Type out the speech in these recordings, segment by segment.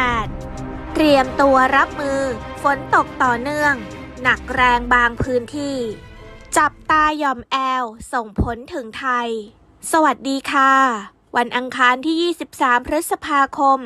เจ็บ18เตรียมตัวรับมือ ฝนตกต่อเนื่อง หนักแรงบางพื้นที่ จับตาหย่อมแอล ส่งผลถึงไทย สวัสดีค่ะ วันอังคารที่ 23 พฤษภาคม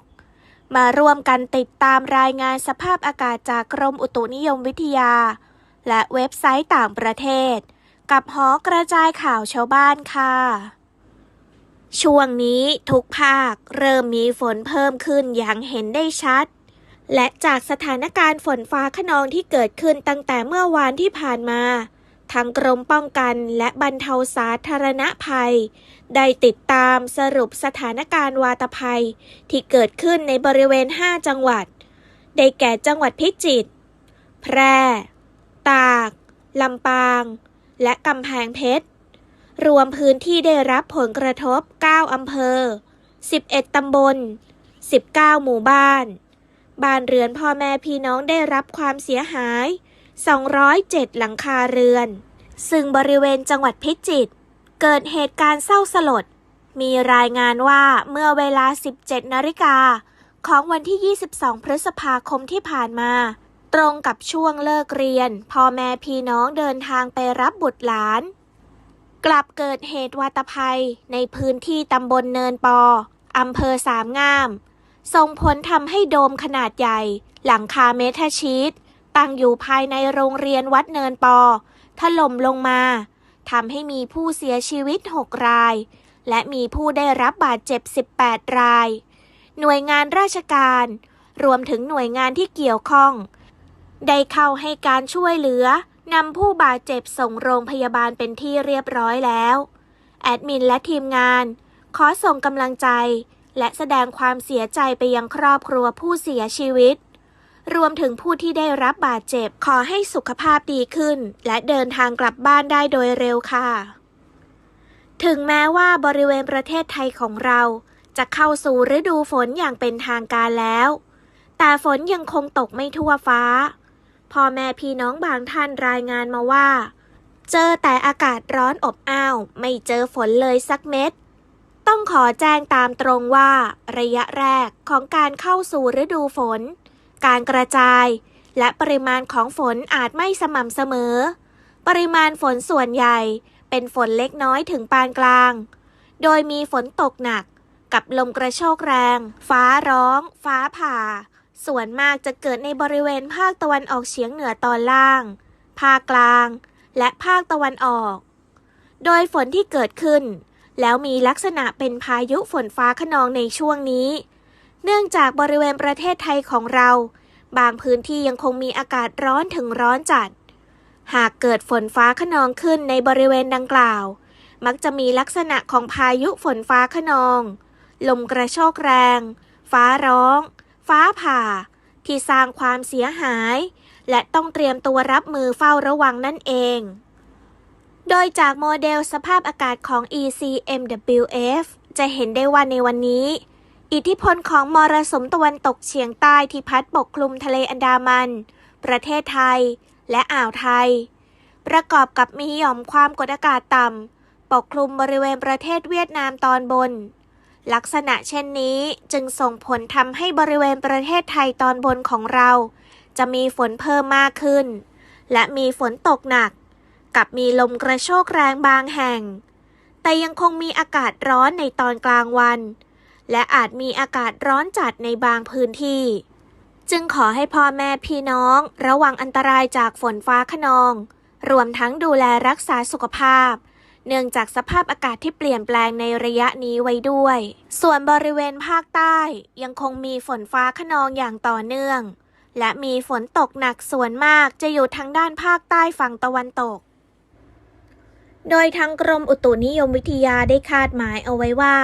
2566 มาร่วมกันติดตามรายงานสภาพอากาศจากกรมอุตุนิยมวิทยา และเว็บไซต์ต่างประเทศ กับหอกระจายข่าวชาวบ้านค่ะ ช่วงนี้ทุกภาคเริ่มมีฝนเพิ่มขึ้นอย่างเห็นได้ชัด และจากสถานการณ์ฝนฟ้าขนองที่เกิดขึ้นตั้งแต่เมื่อวานที่ผ่านมาทางกรมป้องกันและบรรเทาสาธารณภัย ได้ติดตามสรุปสถานการณ์วาตภัย ที่เกิดขึ้นในบริเวณ 5 จังหวัด ได้แก่จังหวัดพิจิตร แพร่ ตาก ลำปาง และกำแพงเพชร รวมพื้นที่ได้รับผลกระทบ 9 อำเภอ 11 ตำบล 19 หมู่บ้าน บ้านเรือนพ่อแม่พี่น้องได้รับความเสียหาย 207 หลังคาเรือน ซึ่งบริเวณจังหวัดพิจิตร เกิดเหตุการณ์เศร้าสลด มีรายงานว่าเมื่อเวลา 17 นาฬิกา ของวันที่ 22 พฤษภาคมที่ผ่านมา ตรงกับช่วงเลิกเรียน พ่อแม่พี่น้องเดินทางไปรับบุตรหลาน กลับเกิดเหตุวาตภัยในพื้นที่ตำบลเนินปออำเภอสามงาม ส่งผลทำให้โดมขนาดใหญ่ หลังคาเมทัลชีตตั้งอยู่ภายในโรงเรียนวัดเนินปอ ถล่มลงมาทำให้มีผู้เสียชีวิต 6 ราย และมีผู้ได้รับบาดเจ็บ 18 ราย หน่วยงานราชการ รวมถึงหน่วยงานที่เกี่ยวข้อง ได้เข้าให้การช่วยเหลือ นำผู้บาดเจ็บส่งโรงพยาบาลเป็นที่เรียบร้อยแล้ว แอดมินและทีมงาน ขอส่งกำลังใจ และแสดงความเสียใจไปยังครอบครัวผู้เสียชีวิต รวมถึงผู้ที่ได้รับบาดเจ็บขอให้สุขภาพดีขึ้น และเดินทางกลับบ้านได้โดยเร็วค่ะ ถึงแม้ว่าบริเวณประเทศไทยของเราจะเข้าสู่ฤดูฝนอย่างเป็นทางการแล้ว แต่ฝนยังคงตกไม่ทั่วฟ้า พ่อแม่พี่น้องบางท่านรายงานมาว่า เจอแต่อากาศร้อนอบอ้าว ไม่เจอฝนเลยสักเม็ด ต้องขอแจ้งตามตรงว่า ระยะแรกของการเข้าสู่ฤดูฝน การกระจาย และปริมาณของฝนอาจไม่สม่ำเสมอ ปริมาณฝนส่วนใหญ่ เป็นฝนเล็กน้อยถึงปานกลาง โดยมีฝนตกหนัก กับลมกระโชกแรง ฟ้าร้อง ฟ้าผ่า ส่วนมากจะเกิดในบริเวณภาคตะวันออกเฉียงเหนือตอนล่าง ภาคกลาง และภาคตะวันออก โดยฝนที่เกิดขึ้น แล้วมีลักษณะเป็นพายุฝนฟ้าขนองในช่วงนี้ เนื่องจากบริเวณประเทศไทยของเรา บางพื้นที่ยังคงมีอากาศร้อนถึงร้อนจัด หากเกิดฝนฟ้าขนองขึ้นในบริเวณดังกล่าว มักจะมีลักษณะของพายุฝนฟ้าขนอง ลมกระโชกแรง ฟ้าร้อง ฟ้าผ่า ที่สร้างความเสียหาย และต้องเตรียมตัวรับมือเฝ้าระวังนั่นเอง โดยจากโมเดลสภาพอากาศของ ECMWF จะเห็นได้ว่าในวันนี้ อิทธิพลของมรสุมตะวันตกเฉียงใต้ที่พัดปกคลุมทะเลอันดามัน ประเทศไทย และอ่าวไทย ประกอบกับมีหย่อมความกดอากาศต่ำปกคลุมบริเวณประเทศเวียดนามตอนบน ลักษณะเช่นนี้จึงส่งผลทำให้บริเวณประเทศไทยตอนบนของเรา จะมีฝนเพิ่มมากขึ้น และมีฝนตกหนัก กับมีลมกระโชกแรงบางแห่ง แต่ยังคงมีอากาศร้อนในตอนกลางวัน และอาจมีอากาศร้อนจัดในบางพื้นที่ จึงขอให้พ่อแม่พี่น้องระวังอันตรายจากฝนฟ้าขนอง รวมทั้งดูแลรักษาสุขภาพ เนื่องจากสภาพอากาศที่เปลี่ยนแปลงในระยะนี้ไว้ด้วย ส่วนบริเวณภาคใต้ยังคงมีฝนฟ้าขนองอย่างต่อเนื่อง และมีฝนตกหนักส่วนมากจะอยู่ทางด้านภาคใต้ฝั่งตะวันตก โดยทางกรมอุตุนิยมวิทยาได้คาดหมายเอาไว้ว่า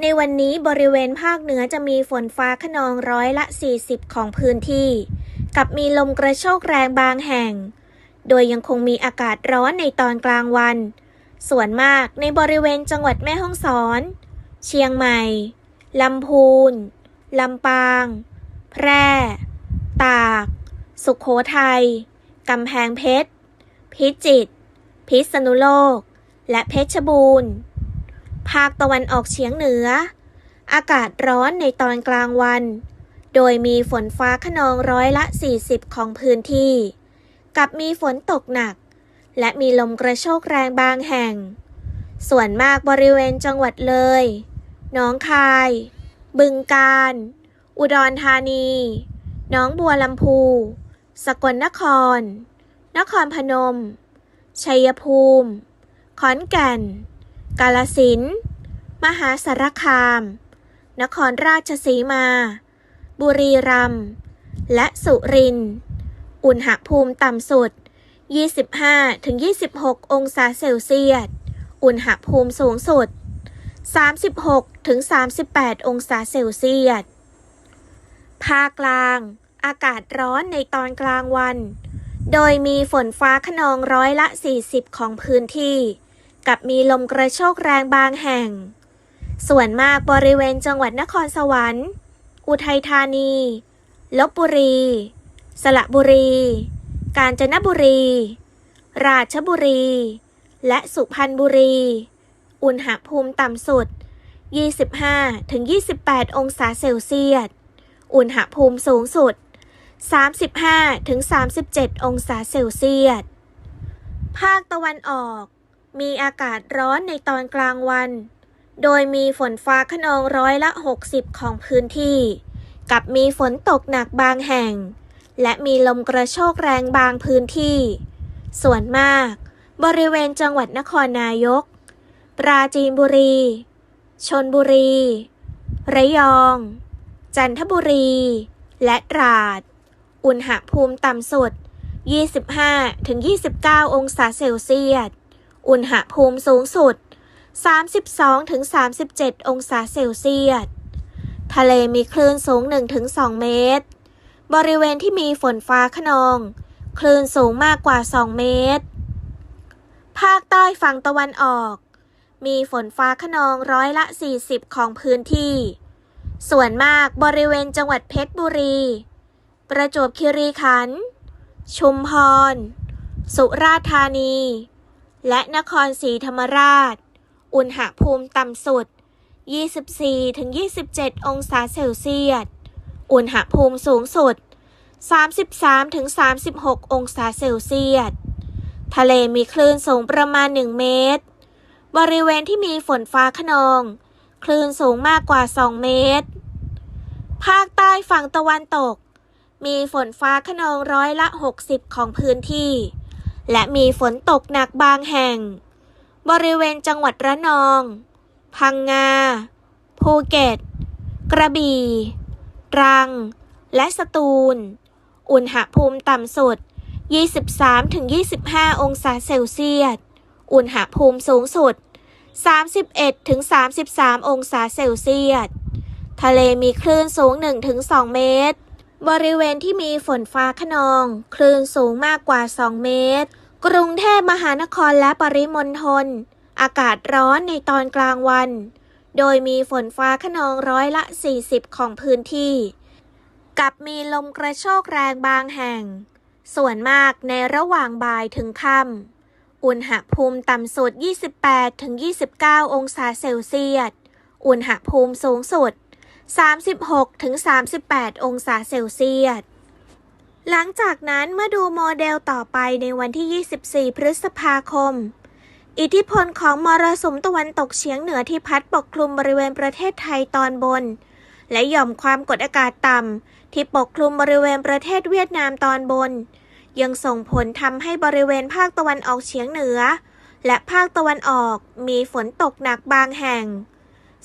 ในวันนี้บริเวณภาคเหนือจะมีฝนฟ้าขนองร้อยละ 40 ของพื้นที่ กับมีลมกระโชกแรงบางแห่ง โดยยังคงมีอากาศร้อนในตอนกลางวัน ส่วนมากในบริเวณจังหวัดแม่ฮ่องสอน เชียงใหม่ ลำพูน ลำปาง แพร่ ตาก สุขโขทัย กำแพงเพชร พิจิตร พิษณุโลก และเพชรบูรณ์ ภาคตะวันออกเฉียงเหนือ อากาศร้อนในตอนกลางวัน โดยมีฝนฟ้าขนองร้อยละ 40 ของพื้นที่ กับมีฝนตกหนัก และมีลมกระโชกแรงบางแห่ง ส่วนมากบริเวณจังหวัดเลยหนองคาย บึงกาฬ อุดรธานีหนองบัวลำพู สกลนคร นครพนม ชัยภูมิ ขอนแก่น กาลสินธุ์มหาสารคาม นครราชสีมา บุรีรัมย์ และสุรินทร์ อุณหภูมิต่ำสุด 25-26 องศาเซลเซียส อุณหภูมิสูงสุด 36-38 องศาเซลเซียส ภาคกลาง อากาศร้อนในตอนกลางวัน โดยมีฝนฟ้าขนองร้อยละ 40 ของพื้นที่ กับมีลมกระโชกแรงบางแห่ง ส่วนมากบริเวณจังหวัดนครสวรรค์ อุทัยธานี ลบบุรี สระบุรี กาญจนบุรี ราชบุรี และสุพรรณบุรี อุณหภูมิต่ำสุด 25-28 องศาเซลเซียส อุณหภูมิสูงสุด 35-37 องศาเซลเซียส ภาคตะวันออก มีอากาศร้อนในตอนกลางวัน โดยมีฝนฟ้าขนองร้อยละ 60 ของพื้นที่ กับมีฝนตกหนักบางแห่ง และมีลมกระโชกแรงบางพื้นที่ ส่วนมาก บริเวณจังหวัดนครนายก ปราจีนบุรี ชนบุรี ระยอง จันทบุรี และตราด อุณหภูมิต่ำสุด 25-29 องศาเซลเซียส อุณหภูมิสูงสุด 32-37 องศาเซลเซียส ทะเลมีคลื่นสูง 1-2 เมตร บริเวณที่มีฝนฟ้าขนอง คลื่นสูงมากกว่า 2 เมตร ภาคใต้ฝั่งตะวันออก มีฝนฟ้าขนองร้อยละ 40 ของพื้นที่ ส่วนมากบริเวณจังหวัดเพชรบุรี ประจวบคีรีขันธ์ ชุมพร สุราษฎร์ธานี และนครศรีธรรมราช อุณหภูมิต่ำสุด 24-27 องศาเซลเซียส อุณหภูมิสูงสุด 33-36 องศาเซลเซียส ทะเลมีคลื่นสูงประมาณ 1 เมตร บริเวณที่มีฝนฟ้าขนอง คลื่นสูงมากกว่า 2 เมตร ภาคใต้ฝั่งตะวันตก มีฝนฟ้าขนองร้อยละ 60 ของพื้นที่ และมีฝนตกหนักบางแห่ง บริเวณจังหวัดระนอง พังงา ภูเก็ต กระบี่ ตรัง และสตูล อุณหภูมิต่ำสุด 23-25 องศาเซลเซียส อุณหภูมิสูงสุด 31-33 องศาเซลเซียส ทะเลมีคลื่นสูง 1-2 เมตร บริเวณที่มีฝนฟ้าขนอง คลื่นสูงมากกว่า 2 เมตร กรุงเทพมหานครและปริมณฑล อากาศร้อนในตอนกลางวัน โดยมีฝนฟ้าขนองร้อยละ 40 ของพื้นที่ กับมีลมกระโชกแรงบางแห่ง ส่วนมากในระหว่างบ่ายถึงค่ำ อุณหภูมิต่ำสุด 28-29 องศาเซลเซียส อุณหภูมิสูงสุด 36-38 องศาเซลเซียสหลังจากนั้นเมื่อดูโมเดลต่อไปในวันที่ 24 พฤษภาคม อิทธิพลของมรสุมตะวันตกเฉียงเหนือที่พัดปกคลุมบริเวณประเทศไทยตอนบน และหย่อมความกดอากาศต่ำที่ปกคลุมบริเวณประเทศเวียดนามตอนบน ยังส่งผลทำให้บริเวณภาคตะวันออกเฉียงเหนือ และภาคตะวันออกมีฝนตกหนักบางแห่ง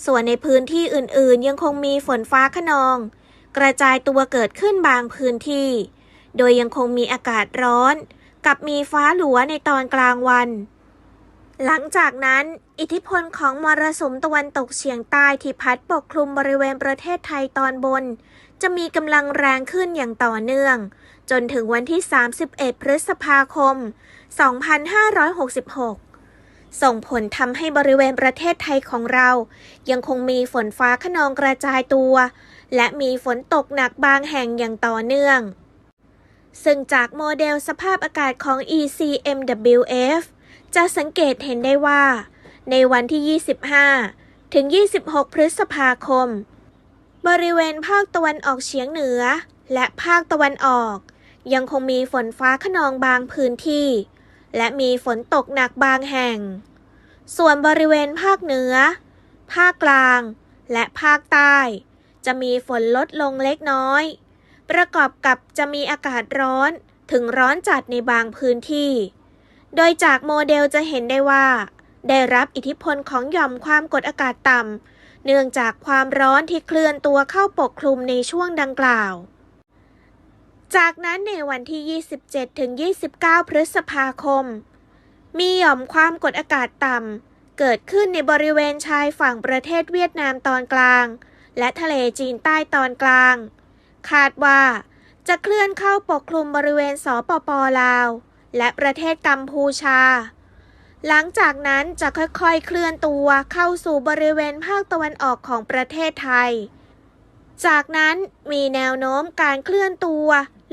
ส่วนในพื้นที่อื่นๆ ยังคงมีฝนฟ้าขนอง กระจายตัวเกิดขึ้นบางพื้นที่ โดยยังคงมีอากาศร้อน กับมีฟ้าหลัวในตอนกลางวัน หลังจากนั้น อิทธิพลของมรสุมตะวันตกเฉียงใต้ที่พัดปกคลุมบริเวณประเทศไทยตอนบน จะมีกำลังแรงขึ้นอย่างต่อเนื่อง จนถึงวันที่ 31 พฤษภาคม 2566 ส่งผลทำให้บริเวณประเทศไทยของเรา ยังคงมีฝนฟ้าขนองกระจายตัว และมีฝนตกหนักบางแห่งอย่างต่อเนื่อง ซึ่งจากโมเดลสภาพอากาศของ ECMWF จะสังเกตเห็นได้ว่า ในวันที่ 25 ถึง 26 พฤษภาคม บริเวณภาคตะวันออกเฉียงเหนือ และภาคตะวันออก ยังคงมีฝนฟ้าขนองบางพื้นที่ และมีฝนตกหนักบางแห่ง ส่วนบริเวณภาคเหนือ ภาคกลาง และภาคใต้ จะมีฝนลดลงเล็กน้อย ประกอบกับจะมีอากาศร้อนถึงร้อนจัดในบางพื้นที่ โดยจากโมเดลจะเห็นได้ว่า ได้รับอิทธิพลของหย่อมความกดอากาศต่ำ เนื่องจากความร้อนที่เคลื่อนตัวเข้าปกคลุมในช่วงดังกล่าว จากนั้นในวันที่ 27 ถึง 29 พฤษภาคม มีหย่อมความกดอากาศต่ำ เกิดขึ้นในบริเวณชายฝั่งประเทศเวียดนามตอนกลาง และทะเลจีนใต้ตอนกลาง คาดว่าจะเคลื่อนเข้าปกคลุมบริเวณสปปลาว และประเทศกัมพูชา หลังจากนั้นจะค่อยๆเคลื่อนตัวเข้าสู่บริเวณภาคตะวันออกของประเทศไทย จากนั้นมีแนวโน้มการเคลื่อนตัว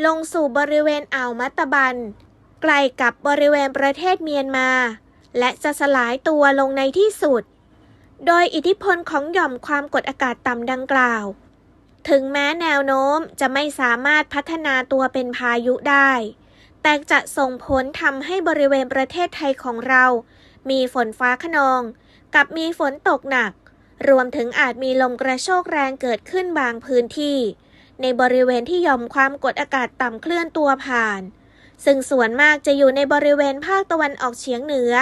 ลงสู่บริเวณอ่าวมัตตบันใกล้กับบริเวณประเทศเมียนมา และจะสลายตัวลงในที่สุด โดยอิทธิพลของหย่อมความกดอากาศต่ำดังกล่าว ถึงแม้แนวโน้มจะไม่สามารถพัฒนาตัวเป็นพายุได้ แต่จะส่งผลทำให้บริเวณประเทศไทยของเรา มีฝนฟ้าขนอง กับมีฝนตกหนัก รวมถึงอาจมีลมกระโชกแรงเกิดขึ้นบางพื้นที่ ในบริเวณที่ย่อมความกดอากาศต่ำเคลื่อนตัวผ่าน ซึ่งส่วนมากจะอยู่ในบริเวณภาคตะวันออกเฉียงเหนือ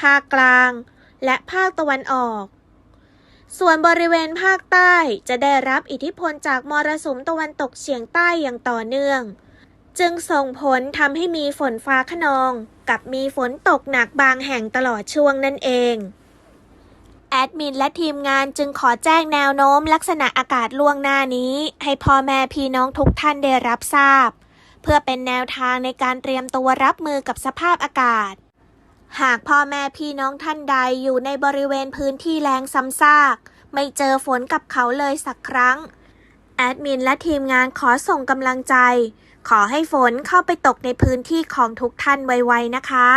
ภาคกลาง และภาคตะวันออก ส่วนบริเวณภาคใต้จะได้รับอิทธิพลจากมรสุมตะวันตกเฉียงใต้อย่างต่อเนื่อง จึงส่งผลทำให้มีฝนฟ้าขนอง กับมีฝนตกหนักบางแห่งตลอดช่วงนั่นเองแอดมินและทีมงานจึงขอแจ้งแนวโน้มลักษณะอากาศล่วงหน้านี้ ให้พ่อแม่พี่น้องทุกท่านได้รับทราบ เพื่อเป็นแนวทางในการเตรียมตัวรับมือกับสภาพอากาศ หากพ่อแม่พี่น้องท่านใดอยู่ในบริเวณพื้นที่แรงซ้ำซาก ไม่เจอฝนกับเขาเลยสักครั้ง แอดมินและทีมงานขอส่งกำลังใจ ขอให้ฝนเข้าไปตกในพื้นที่ของทุกท่านไวๆนะคะ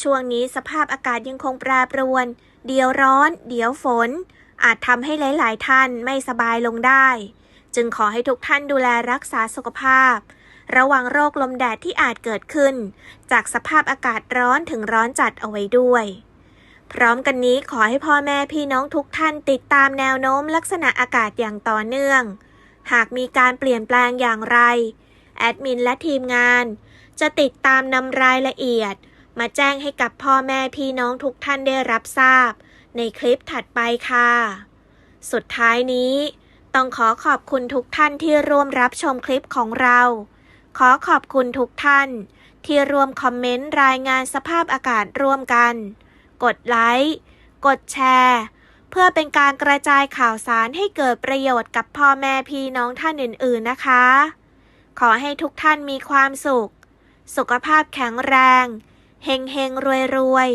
ช่วงนี้สภาพอากาศยังคงแปรปรวน เดี๋ยวร้อน เดี๋ยวฝน อาจทำให้หลาย ๆ ท่านไม่สบายลงได้ จึงขอให้ทุกท่านดูแลรักษาสุขภาพ ระวังโรคลมแดดที่อาจเกิดขึ้น จากสภาพอากาศร้อนถึงร้อนจัดเอาไว้ด้วยพร้อมกันนี้ขอให้พ่อแม่พี่น้องทุกท่านติดตามแนวโน้มลักษณะอากาศอย่างต่อเนื่อง หากมีการเปลี่ยนแปลงอย่างไร แอดมินและทีมงาน จะติดตามนำรายละเอียด มาแจ้งให้กับพ่อแม่พี่น้องทุกท่านได้รับทราบ ในคลิปถัดไปค่ะ สุดท้ายนี้ ต้องขอขอบคุณทุกท่านที่ร่วมรับชมคลิปของเรา ขอขอบคุณทุกท่าน ที่ร่วมคอมเมนต์รายงานสภาพอากาศร่วมกัน กดไลค์กดแชร์เพื่อเป็นการกระจายข่าวสารให้เกิดประโยชน์กับพ่อแม่พี่น้องท่านอื่น ๆ นะคะ ขอให้ทุกท่านมีความสุข สุขภาพแข็งแรง เฮงเฮงรวยรวย